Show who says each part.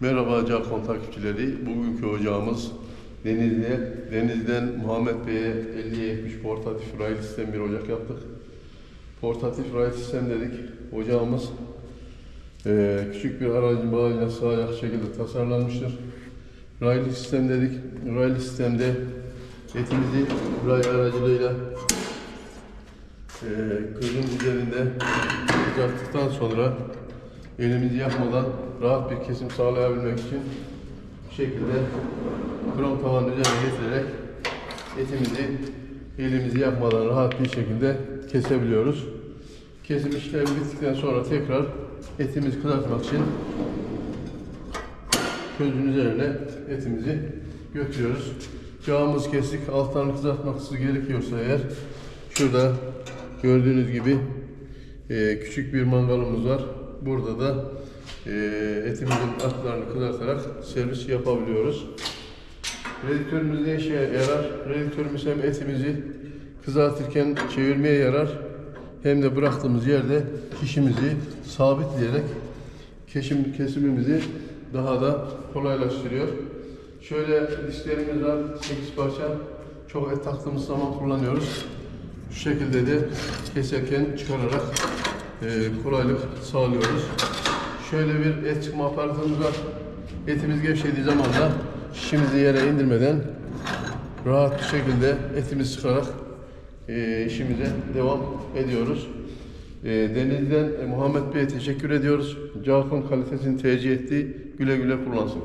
Speaker 1: Merhaba Cakon takipçileri. Bugünkü ocağımız Denizli. Denizli'den Muhammed Bey'e 50-70 portatif raylı sistem bir ocak yaptık. Portatif raylı sistem dedik. Ocağımız eee, küçük bir aracın bağıyla sığacak şekilde tasarlanmıştır. Raylı sistem dedik. Raylı sistemde etimizi ray aracılığıyla eee kırın üzerinde kızarttıktan sonra elimizi yakmadan rahat bir kesim sağlayabilmek için bu şekilde krom tavanın üzerine getirerek etimizi elimizi yakmadan rahat bir şekilde kesebiliyoruz. Kesim işlemi bittikten sonra tekrar etimizi kızartmak için közün üzerine etimizi götürüyoruz. Yağımız kesik, altlarını kızartmak gerekiyorsa eğer şurada gördüğünüz gibi e, küçük bir mangalımız var. Burada da e, etimizin altlarını kızartarak servis yapabiliyoruz. Redüktörümüz ne işe yarar? Redüktörümüz hem etimizi kızartırken çevirmeye yarar hem de bıraktığımız yerde kişimizi sabitleyerek kesim, kesimimizi daha da kolaylaştırıyor. Şöyle dişlerimiz var, 8 parça. Çok et taktığımız zaman kullanıyoruz. Şu şekilde de keserken çıkararak e, kolaylık sağlıyoruz. Şöyle bir et çıkma aparatımız var. Etimiz gevşediği zaman da şişimizi yere indirmeden rahat bir şekilde etimizi sıkarak e, işimize devam ediyoruz. E, Denizli'den e, Muhammed Bey'e teşekkür ediyoruz. Cakon kalitesini tercih etti. Güle güle kullansın.